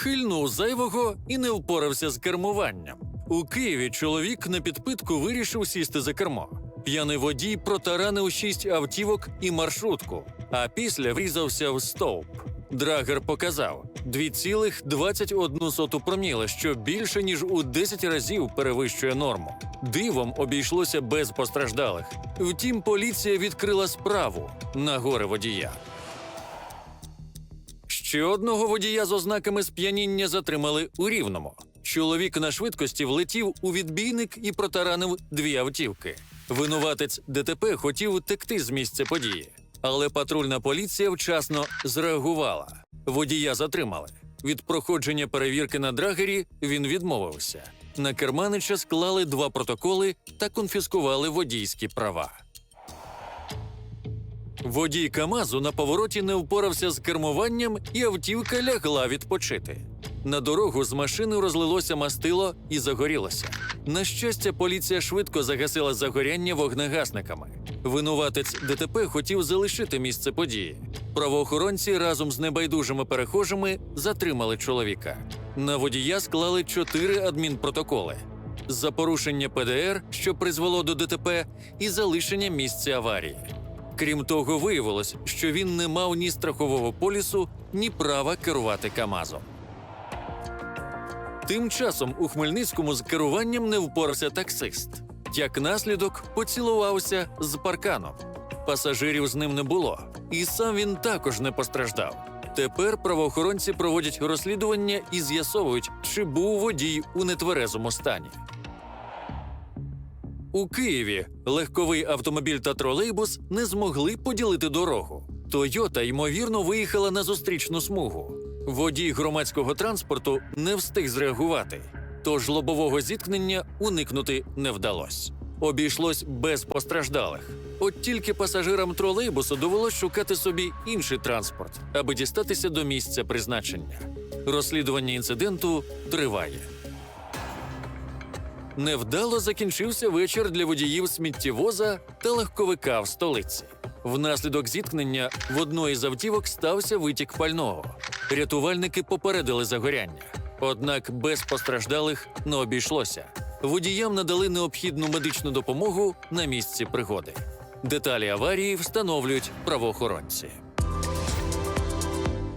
хильнув зайвого і не впорався з кермуванням. У Києві чоловік на підпитку вирішив сісти за кермо. П'яний водій протаранив шість автівок і маршрутку, а після врізався в стовп. Драгер показав 2,21 проміла, що більше ніж у 10 разів перевищує норму. Дивом обійшлося без постраждалих. Втім, поліція відкрила справу на горе водія. Ще одного водія з ознаками сп'яніння затримали у Рівному. Чоловік на швидкості влетів у відбійник і протаранив дві автівки. Винуватець ДТП хотів текти з місця події, але патрульна поліція вчасно зреагувала. Водія затримали. Від проходження перевірки на драгері він відмовився. На керманича склали два протоколи та конфіскували водійські права. Водій Камазу на повороті не впорався з кермуванням, і автівка лягла відпочити. На дорогу з машини розлилося мастило і загорілося. На щастя, поліція швидко загасила загоряння вогнегасниками. Винуватець ДТП хотів залишити місце події. Правоохоронці разом з небайдужими перехожими затримали чоловіка. На водія склали чотири адмінпротоколи за порушення ПДР, що призвело до ДТП, і залишення місця аварії. Крім того, виявилось, що він не мав ні страхового полісу, ні права керувати КАМАЗом. Тим часом у Хмельницькому з керуванням не впорався таксист. Як наслідок, поцілувався з парканом. Пасажирів з ним не було, і сам він також не постраждав. Тепер правоохоронці проводять розслідування і з'ясовують, чи був водій у нетверезому стані. У Києві легковий автомобіль та тролейбус не змогли поділити дорогу. Тойота, ймовірно, виїхала на зустрічну смугу. Водій громадського транспорту не встиг зреагувати, тож лобового зіткнення уникнути не вдалося. Обійшлось без постраждалих. От тільки пасажирам тролейбусу довелось шукати собі інший транспорт, аби дістатися до місця призначення. Розслідування інциденту триває. Невдало закінчився вечір для водіїв сміттєвоза та легковика в столиці. Внаслідок зіткнення в одної з автівок стався витік пального. Рятувальники попередили загоряння, однак без постраждалих не обійшлося. Водіям надали необхідну медичну допомогу на місці пригоди. Деталі аварії встановлюють правоохоронці.